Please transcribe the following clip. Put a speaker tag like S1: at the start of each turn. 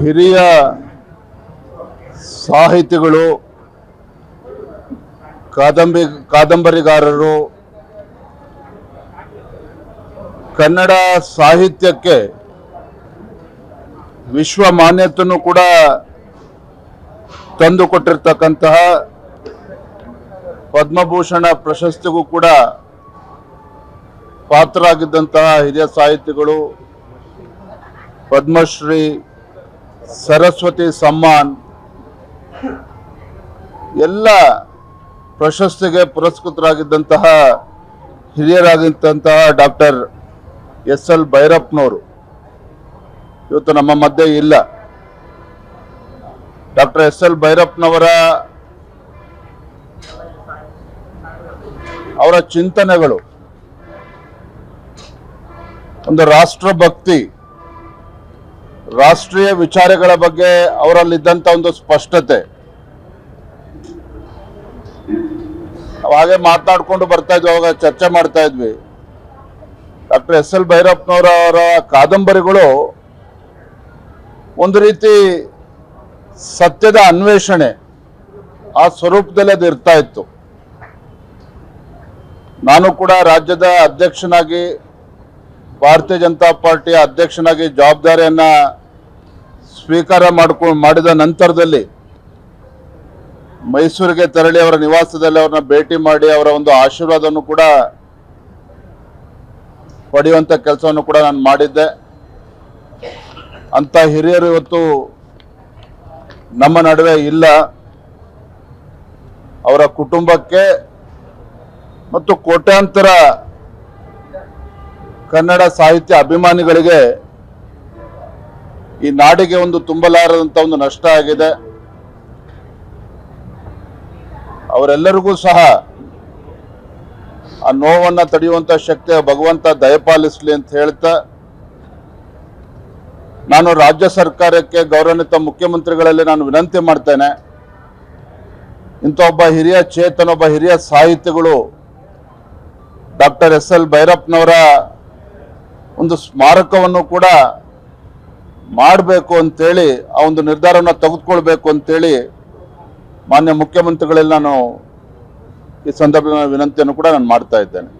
S1: ಹಿರಿಯ ಸಾಹಿತಿಗಳು ಕಾದಂಬರಿ ಕಾದಂಬರಿಗಾರರು, ಕನ್ನಡ ಸಾಹಿತ್ಯಕ್ಕೆ ವಿಶ್ವ ಮಾನ್ಯತೆಯನ್ನು ಕೂಡ ತಂದುಕೊಟ್ಟಿರ್ತಕ್ಕಂತಹ ಪದ್ಮಭೂಷಣ ಪ್ರಶಸ್ತಿಗೂ ಕೂಡ ಪಾತ್ರರಾಗಿದ್ದಂತಹ ಹಿರಿಯ ಸಾಹಿತಿಗಳು ಪದ್ಮಶ್ರೀ ಸರಸ್ವತಿ ಸಮ್ಮಾನ್ ಎಲ್ಲ ಪ್ರಶಸ್ತಿಗೆ ಪುರಸ್ಕೃತರಾಗಿದ್ದಂತಹ ಹಿರಿಯರಾಗಿದ್ದಂತಹ ಡಾಕ್ಟರ್ ಎಸ್ ಎಲ್ ಭೈರಪ್ಪನವರು. ಇವತ್ತು ನಮ್ಮ ಮಧ್ಯೆ ಇಲ್ಲ. ಡಾಕ್ಟರ್ ಎಸ್ ಎಲ್ ಭೈರಪ್ಪನವರ ಅವರ ಚಿಂತನೆಗಳು. ಒಂದು ರಾಷ್ಟ್ರಭಕ್ತಿ ರಾಷ್ಟ್ರೀಯ ವಿಚಾರಗಳ ಬಗ್ಗೆ ಅವರಲ್ಲಿದ್ದಂಥ ಒಂದು ಸ್ಪಷ್ಟತೆ. ಹಾಗೆ ಮಾತನಾಡ್ಕೊಂಡು ಬರ್ತಾ ಇದ್ವಿ, ಅವಾಗ ಚರ್ಚೆ ಮಾಡ್ತಾ ಇದ್ವಿ. ಡಾಕ್ಟರ್ ಎಸ್ ಎಲ್ ಭೈರಪ್ಪನವರ ಅವರ ಕಾದಂಬರಿಗಳು ಒಂದು ರೀತಿ ಸತ್ಯದ ಅನ್ವೇಷಣೆ ಆ ಸ್ವರೂಪದಲ್ಲಿ ಅದು ಇರ್ತಾ ಇತ್ತು. ನಾನು ಕೂಡ ರಾಜ್ಯದ ಅಧ್ಯಕ್ಷನಾಗಿ, ಭಾರತೀಯ ಜನತಾ ಪಾರ್ಟಿಯ ಅಧ್ಯಕ್ಷನಾಗಿ ಜವಾಬ್ದಾರಿಯನ್ನ ಸ್ವೀಕಾರ ಮಾಡ್ಕೊ, ಮಾಡಿದ ನಂತರದಲ್ಲಿ ಮೈಸೂರಿಗೆ ತೆರಳಿ ಅವರ ನಿವಾಸದಲ್ಲಿ ಅವ್ರನ್ನ ಭೇಟಿ ಮಾಡಿ ಅವರ ಒಂದು ಆಶೀರ್ವಾದವನ್ನು ಕೂಡ ಪಡೆಯುವಂಥ ಕೆಲಸವನ್ನು ಕೂಡ ನಾನು ಮಾಡಿದ್ದೆ. ಅಂತ ಹಿರಿಯರು ಇವತ್ತು ನಮ್ಮ ನಡುವೆ ಇಲ್ಲ. ಅವರ ಕುಟುಂಬಕ್ಕೆ ಮತ್ತು ಕೋಟ್ಯಾಂತರ ಕನ್ನಡ ಸಾಹಿತ್ಯ ಅಭಿಮಾನಿಗಳಿಗೆ ಈ ನಾಡಿಗೆ ಒಂದು ತುಂಬಲಾರದಂತ ಒಂದು ನಷ್ಟ ಆಗಿದೆ. ಅವರೆಲ್ಲರಿಗೂ ಸಹ ಆ ನೋವನ್ನ ತಡೆಯುವಂತ ಶಕ್ತಿ ಭಗವಂತ ದಯಪಾಲಿಸಲಿ ಅಂತ ಹೇಳ್ತಾ, ನಾನು ರಾಜ್ಯ ಸರ್ಕಾರಕ್ಕೆ ಗೌರವಾನ್ವಿತ ಮುಖ್ಯಮಂತ್ರಿಗಳಲ್ಲಿ ನಾನು ವಿನಂತಿ ಮಾಡ್ತೇನೆ. ಇಂಥ ಒಬ್ಬ ಹಿರಿಯ ಚೇತನ, ಒಬ್ಬ ಹಿರಿಯ ಸಾಹಿತಿಗಳು ಡಾಕ್ಟರ್ ಎಸ್ ಎಲ್ ಭೈರಪ್ಪನವರ ಒಂದು ಸ್ಮಾರಕವನ್ನು ಕೂಡ ಮಾಡಬೇಕು ಅಂತೇಳಿ, ಆ ಒಂದು ನಿರ್ಧಾರವನ್ನು ತೆಗೆದುಕೊಳ್ಬೇಕು ಅಂತೇಳಿ ಮಾನ್ಯ ಮುಖ್ಯಮಂತ್ರಿಗಳಲ್ಲಿ ನಾನು ಈ ಸಂದರ್ಭದಲ್ಲಿ ವಿನಂತಿಯನ್ನು ಕೂಡ ನಾನು ಮಾಡ್ತಾ ಇದ್ದೇನೆ.